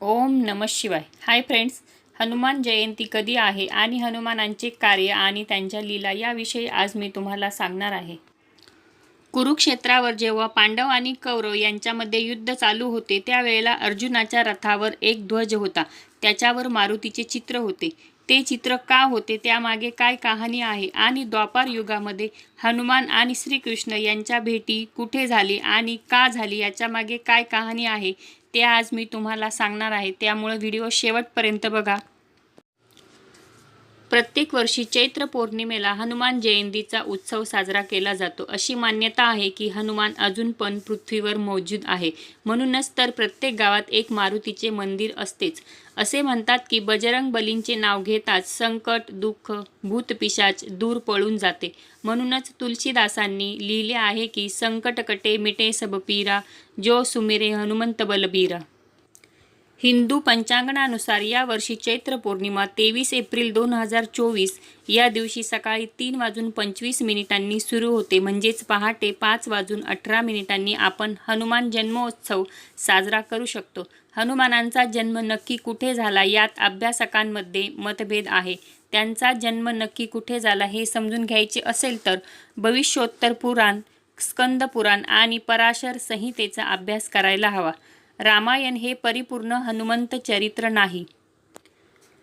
ओम नम शिवाय. Hi friends Hanuman Jayanti कधी आहे आणि हनुमानांचे कार्य आणि त्यांच्या लीला याविषयी आज मी तुम्हाला सांगणार आहे. कुरुक्षेत्रावर जेव्हा पांडव आणि कौरव यांच्यामध्ये युद्ध चालू होते त्यावेळेला अर्जुनाच्या रथावर एक ध्वज होता. त्याच्यावर मारुतीचे चित्र होते. ते चित्र का होते त्यामागे काय कहाणी आहे आणि द्वापार युगामध्ये हनुमान आणि श्रीकृष्ण यांच्या भेटी कुठे झाली आणि का झाली याच्यामागे काय कहाणी आहे ते आज मी तुम्हाला सांगणार आहे. त्यामुळं व्हिडिओ शेवटपर्यंत बघा. प्रत्येक वर्षी चैत्र पौर्णिमेला हनुमान जयंतीचा उत्सव साजरा केला जातो. अशी मान्यता आहे की हनुमान अजून पण पृथ्वीवर मौजूद आहे. म्हणूनच तर प्रत्येक गावात एक मारुतीचे मंदिर असतेच. असे म्हणतात की बजरंग बलींचे नाव घेताच संकट दुःख भूतपिशाच दूर पळून जाते. म्हणूनच तुलसीदासांनी लिहिले आहे की संकटकटे मिटे सब पीरा जो सुमिरे हनुमंत बलबीरा. हिंदू पंचांगणानुसार यावर्षी चैत्र पौर्णिमा तेवीस एप्रिल दोन हजार चोवीस या दिवशी सकाळी तीन वाजून पंचवीस मिनिटांनी सुरू होते. म्हणजेच पहाटे पाच वाजून अठरा मिनिटांनी आपण हनुमान जन्मोत्सव साजरा करू शकतो. हनुमानांचा जन्म नक्की कुठे झाला यात अभ्यासकांमध्ये मतभेद आहे. त्यांचा जन्म नक्की कुठे झाला हे समजून घ्यायचे असेल तर भविष्योत्तर पुराण स्कंद पुराण आणि पराशर संहितेचा अभ्यास करायला हवा. रामायण हे परिपूर्ण हनुमंत चरित्र नाही.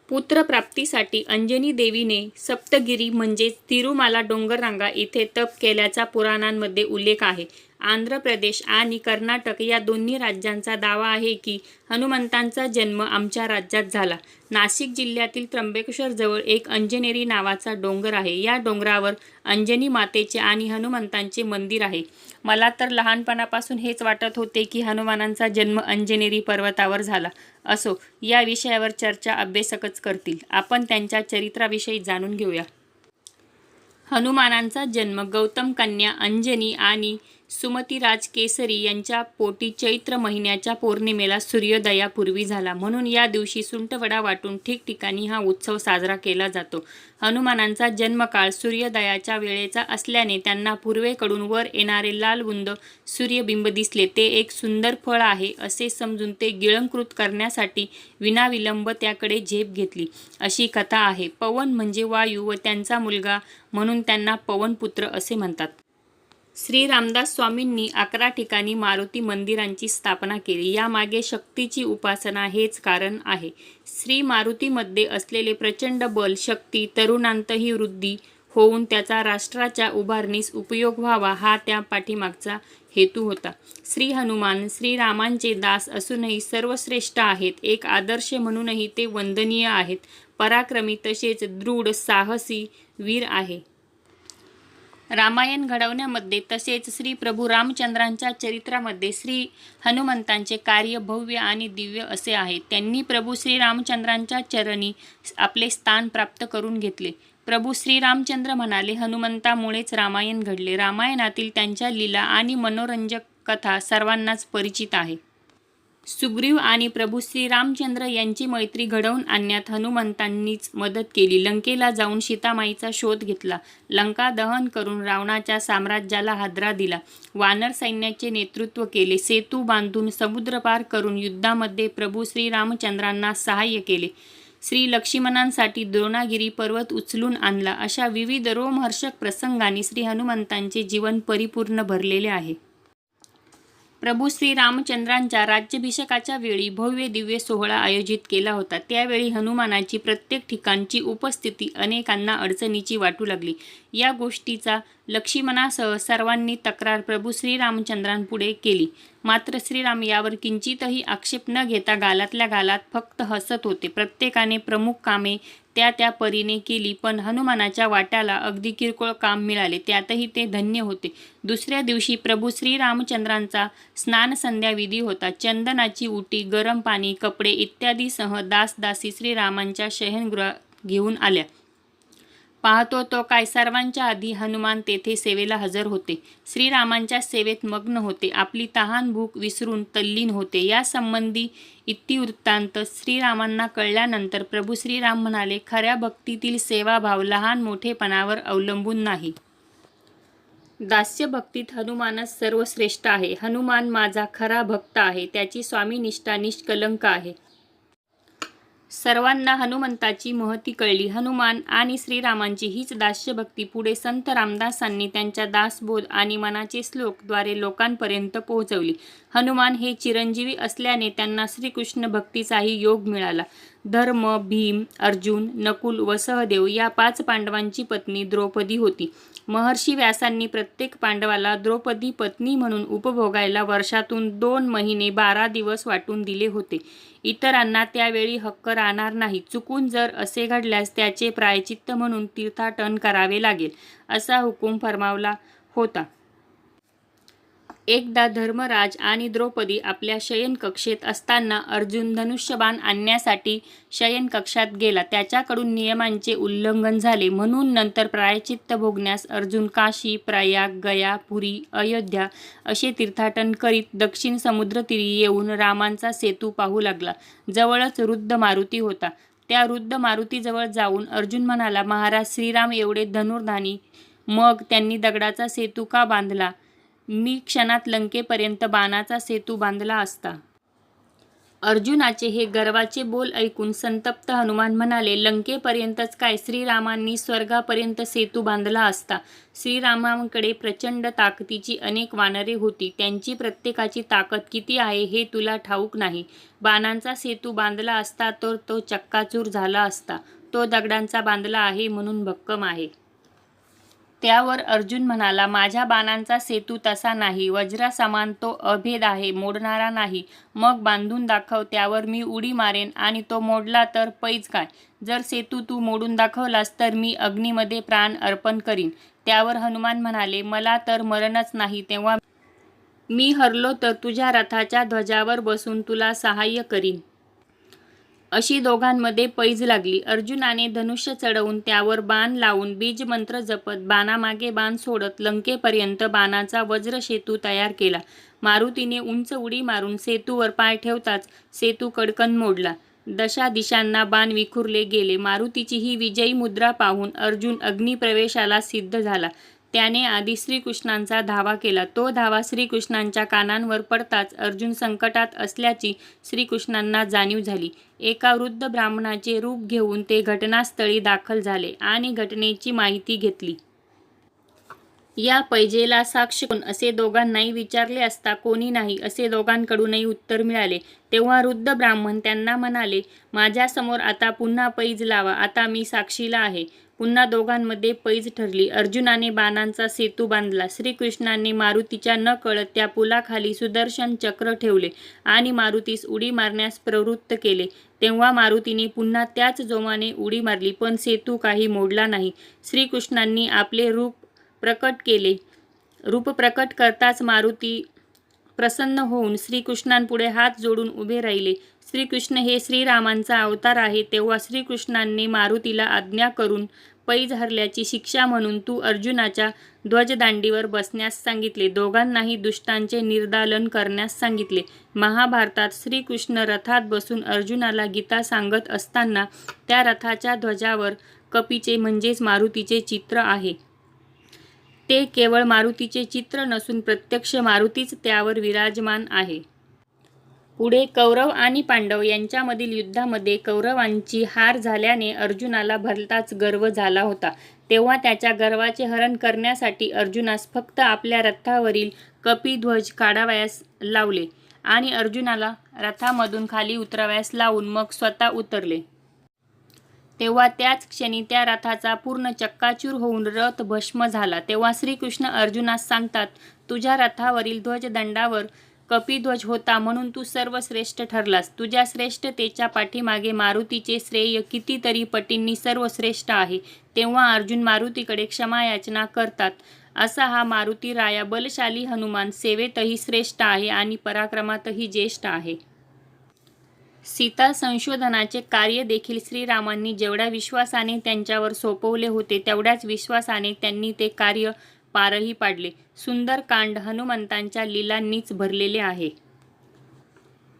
पुत्रप्राप्तीसाठी अंजनी देवीने सप्तगिरी म्हणजेच तिरुमाला डोंगररांगा इथे तप केल्याचा पुराणांमध्ये उल्लेख आहे. आंध्र प्रदेश आणि कर्नाटक या दोन्ही राज्यांचा दावा आहे की हनुमंतांचा जन्म आमच्या राज्यात झाला. नाशिक जिल्ह्यातील त्र्यंबकेश्वरजवळ एक अंजनेरी नावाचा डोंगर आहे. या डोंगरावर अंजनी मातेचे आणि हनुमंतांचे मंदिर आहे. मला तर लहानपणापासून हेच वाटत होते की हनुमानांचा जन्म अंजनेरी पर्वतावर झाला असो. या विषयावर चर्चा अभ्यासकच करतील. आपण त्यांच्या चरित्राविषयी जाणून घेऊया. हनुमानांचा जन्म गौतम कन्या अंजनी आणि सुमतीराज केसरी यांच्या पोटी चैत्र महिन्याच्या पौर्णिमेला सूर्योदयापूर्वी झाला. म्हणून या दिवशी सुंटवडा वाटून ठिकठिकाणी हा उत्सव साजरा केला जातो. हनुमानांचा जन्मकाळ सूर्योदयाच्या वेळेचा असल्याने त्यांना पूर्वेकडून वर येणारे लालबुंद सूर्यबिंब दिसले. ते एक सुंदर फळ आहे असे समजून ते गिळंकृत करण्यासाठी विनाविलंब त्याकडे झेप घेतली. अशी कथा आहे. पवन म्हणजे वायू व त्यांचा मुलगा म्हणून त्यांना पवनपुत्र असे म्हणतात. श्री रामदास स्वामींनी अकरा ठिकाणी मारुती मंदिरांची स्थापना केली. यामागे शक्तीची उपासना हेच कारण आहे. श्री मारुतीमध्ये असलेले प्रचंड बल शक्ती तरुणांतही वृद्धी होऊन त्याचा राष्ट्राच्या उभारणीस उपयोग व्हावा हा त्या पाठीमागचा हेतू होता. श्री हनुमान श्रीरामांचे दास असूनही सर्वश्रेष्ठ आहेत. एक आदर्श म्हणूनही ते वंदनीय आहेत. पराक्रमी तसेच दृढ साहसी वीर आहे. रामायण घडवण्यामध्ये तसेच श्री प्रभू रामचंद्रांच्या चरित्रामध्ये श्री हनुमंतांचे कार्य भव्य आणि दिव्य असे आहे. त्यांनी प्रभू श्री रामचंद्रांच्या चरणी आपले स्थान प्राप्त करून घेतले. प्रभू श्रीरामचंद्र म्हणाले हनुमंतामुळेच रामायण घडले. रामायणातील त्यांच्या लीला आणि मनोरंजक कथा सर्वांनाच परिचित आहे. सुग्रीव आणि प्रभू श्रीरामचंद्र यांची मैत्री घडवून आणण्यात हनुमंतांनीच मदत केली. लंकेला जाऊन सीतामाईचा शोध घेतला. लंका दहन करून रावणाच्या साम्राज्याला हादरा दिला. वानर सैन्याचे नेतृत्व केले. सेतू बांधून समुद्र पार करून युद्धामध्ये प्रभू श्रीरामचंद्रांना सहाय्य केले. श्री लक्ष्मणांसाठी द्रोणागिरी पर्वत उचलून आणला. अशा विविध रोमहर्षक प्रसंगांनी श्री हनुमंतांचे जीवन परिपूर्ण भरलेले आहे. प्रभू श्रीरामचंद्रांच्या राज्याभिषेकाच्या वेळी भव्य दिव्य सोहळा आयोजित केला होता. त्यावेळी हनुमानाची प्रत्येक ठिकाणची उपस्थिती अनेकांना अडचणीची वाटू लागली. या गोष्टीचा लक्ष्मणासह सर्वांनी तक्रार प्रभू श्रीरामचंद्रांपुढे केली. मात्र श्रीराम यावर किंचितही आक्षेप न घेता गालातल्या गालात फक्त हसत होते. प्रत्येकाने प्रमुख कामे त्या त्या परीने केली पण हनुमानाच्या वाट्याला अगदी किरकोळ काम मिळाले. त्यातही ते धन्य होते. दुसऱ्या दिवशी प्रभू श्रीरामचंद्रांचा स्नान संध्याविधी होता. चंदनाची उटी गरम पाणी कपडे इत्यादीसह दास दासी श्रीरामांच्या शयनगृहात घेऊन आल्या. पाहतो तो काय सर्वांच्या आधी हनुमान तेथे सेवेला हजर होते. श्रीरामांच्या सेवेत मग्न होते. आपली तहान भूक विसरून तल्लीन होते. या संबंधी इतिवृत्तांत श्रीरामांना कळल्यानंतर प्रभू श्रीराम म्हणाले खऱ्या भक्तीतील सेवाभाव लहान मोठेपणावर अवलंबून नाही. दास्य भक्तीत हनुमानच सर्वश्रेष्ठ आहे. हनुमान माझा खरा भक्त आहे. त्याची स्वामीनिष्ठा निष्कलंक आहे. सर्वांना हनुमंताची महती कळली. हनुमान आणि श्रीरामांची हीच दास्यभक्ती पुढे संत रामदासांनी त्यांच्या दासबोध आणि मनाचे श्लोकद्वारे लोकांपर्यंत पोहोचवली. हनुमान हे चिरंजीवी असल्याने त्यांना श्रीकृष्ण भक्तीचाही योग मिळाला. धर्म भीम अर्जुन नकुल व सहदेव या पाच पांडवांची पत्नी द्रौपदी होती. महर्षी व्यासांनी प्रत्येक पांडवाला द्रौपदी पत्नी म्हणून उपभोगायला वर्षातून दोन महिने बारा दिवस वाटून दिले होते. इतरांना त्यावेळी हक्क राहणार नाही. चुकून जर असे घडल्यास त्याचे प्रायचित्त म्हणून तीर्थाटन करावे लागेल असा हुकूम फरमावला होता. एकदा धर्मराज आणि द्रौपदी आपल्या शयनकक्षेत असताना अर्जुन धनुष्यबाण आणण्यासाठी शयनकक्षात गेला. त्याच्याकडून नियमांचे उल्लंघन झाले. म्हणून नंतर प्रायचित्त भोगण्यास अर्जुन काशी प्रयाग गया पुरी अयोध्या असे तीर्थाटन करीत दक्षिण समुद्रतीरी येऊन रामांचा सेतू पाहू लागला. जवळच वृद्ध मारुती होता. त्या वृद्ध मारुतीजवळ जाऊन अर्जुन म्हणाला महाराज श्रीराम एवढे धनुर्धानी. मग त्यांनी दगडाचा सेतू का बांधला? मी क्षणात लंकेपर्यंत बाणाचा सेतू बांधला असता. अर्जुनाचे हे गर्वाचे बोल ऐकून संतप्त हनुमान म्हणाले लंकेपर्यंतच काय श्रीरामांनी स्वर्गापर्यंत सेतू बांधला असता. श्रीरामांकडे प्रचंड ताकदीची अनेक वानरे होती. त्यांची प्रत्येकाची ताकद किती आहे हे तुला ठाऊक नाही. बाणांचा सेतू बांधला असता तर तो चक्काचूर झाला असता. तो दगडांचा बांधला आहे म्हणून भक्कम आहे. त्यावर अर्जुन म्हणाला माझ्या बाणांचा सेतू तसा नाही. वज्रासमान तो अभेद आहे मोडणारा नाही. मग बांधून दाखव त्यावर मी उडी मारेन आणि तो मोडला तर पैज काय? जर सेतू तू मोडून दाखवलास तर मी अग्नीमध्ये प्राण अर्पण करीन. त्यावर हनुमान म्हणाले मला तर मरणच नाही. तेव्हा मी हरलो तर तुझ्या रथाच्या ध्वजावर बसून तुला सहाय्य करीन. अशी दोघांमध्ये पैज लागली. अर्जुनाने धनुष्य चढवून त्यावर बाण लावून बीजमंत्र जपत बाणामागे बाण सोडत लंकेपर्यंत बाणाचा वज्र सेतू तयार केला. मारुतीने उंच उडी मारून सेतूवर पाय ठेवताच सेतू कडकन मोडला. दशा दिशांना बाण विखुरले गेले. मारुतीची ही विजयी मुद्रा पाहून अर्जुन अग्निप्रवेशाला सिद्ध झाला. त्याने आधी श्रीकृष्णांचा धावा केला. तो धावा श्रीकृष्णांच्या कानांवर पडताच अर्जुन संकटात असल्याची श्रीकृष्णांना जाणीव झाली. एका वृद्ध ब्राह्मणाचे रूप घेऊन ते घटनास्थळी दाखल झाले आणि घटनेची माहिती घेतली. या पैजेला साक्ष कोण? असे दोघांनाही विचारले असता कोणी नाही असे दोघांकडूनही उत्तर मिळाले. तेव्हा वृद्ध ब्राह्मण त्यांना म्हणाले माझ्यासमोर आता पुन्हा पैज लावा. आता मी साक्षीला आहे. पुन्हा दोघांमध्ये पैज ठरली. अर्जुनाने बाणांचा सेतू बांधला. श्रीकृष्णाने मारुतीच्या न कळत त्या पुलाखाली सुदर्शन चक्र ठेवले आणि मारुतीस उडी मारण्यास प्रवृत्त केले. तेव्हा मारुतीने पुन्हा त्याच जोमाने उडी मारली पण सेतू काही मोडला नाही. श्रीकृष्णांनी आपले रूप प्रकट केले. रूप प्रकट करताच मारुती प्रसन्न होऊन श्रीकृष्णांपुढे हात जोडून उभे राहिले. श्रीकृष्ण हे श्रीरामांचा अवतार आहे तेव्हा श्रीकृष्णांनी मारुतीला आज्ञा करून पैज हरल्याची शिक्षा म्हणून तू अर्जुनाच्या ध्वजदांडीवर बसण्यास सांगितले. दोघांनाही दुष्टांचे निर्दालन करण्यास सांगितले. महाभारतात श्रीकृष्ण रथात बसून अर्जुनाला गीता सांगत असताना त्या रथाच्या ध्वजावर कपीचे म्हणजेच मारुतीचे चित्र आहे. ते केवळ मारुतीचे चित्र नसून प्रत्यक्ष मारुतीच त्यावर विराजमान आहे. पुढे कौरव आणि पांडव यांच्यामधील युद्धामध्ये कौरवांची हार झाल्याने अर्जुनाला भलताच गर्व झाला होता. तेव्हा त्याच्या गर्वाचे हरण करण्यासाठी अर्जुनास फक्त आपल्या रथावरील कपिध्वज काढावयास लावले आणि अर्जुनाला रथामधून खाली उतरावयास लावून मग स्वतः उतरले. तेव्हा त्याच क्षणी त्या रथाचा पूर्ण चक्काचूर होऊन रथ भस्म झाला. तेव्हा श्रीकृष्ण अर्जुनास सांगतात तुझ्या रथावरील ध्वजदंडावर कपिध्वज होता म्हणून तू सर्वश्रेष्ठ ठरलास. तुझ्या श्रेष्ठतेच्या पाठीमागे मारुतीचे श्रेय कितीतरी पटींनी सर्वश्रेष्ठ आहे. तेव्हा अर्जुन मारुतीकडे क्षमायाचना करतात. असा हा मारुती राया बलशाली हनुमान सेवेतही श्रेष्ठ आहे आणि पराक्रमातही ज्येष्ठ आहे. सीता संशोधनाचे कार्य देखील श्रीरामांनी जेवढ्या विश्वासाने त्यांच्यावर सोपवले होते तेवढ्याच विश्वासाने त्यांनी ते कार्य पारही पाडले. सुंदरकांड हनुमंतांच्या लीलांनीच भरलेले आहे.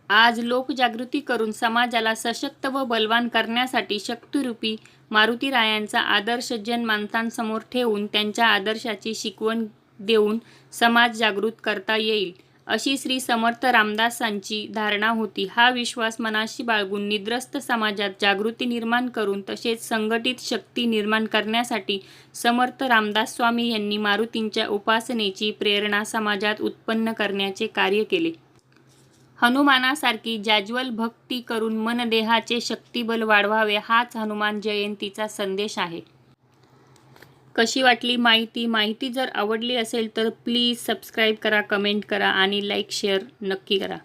आज लोकजागृती करून समाजाला सशक्त व बलवान करण्यासाठी शक्तिरूपी मारुतीरायांचा आदर्श जनमानसांसमोर ठेवून त्यांच्या आदर्शाची शिकवण देऊन समाज जागृत करता येईल. अशी श्री समर्थ रामदासांची धारणा होती. हा विश्वास मनाशी बाळगून निद्रस्त समाजात जागृती निर्माण करून तसेच संघटित शक्ती निर्माण करण्यासाठी समर्थ रामदास स्वामी यांनी मारुतींच्या उपासनेची प्रेरणा समाजात उत्पन्न करण्याचे कार्य केले. हनुमानासारखी जाज्वल भक्ती करून मनदेहाचे शक्तिबल वाढवावे हाच हनुमान जयंतीचा संदेश आहे. कशी वाटली माहिती माहिती जर आवडली असेल तर प्लीज सबस्क्राईब करा कमेंट करा आणि लाईक शेअर नक्की करा.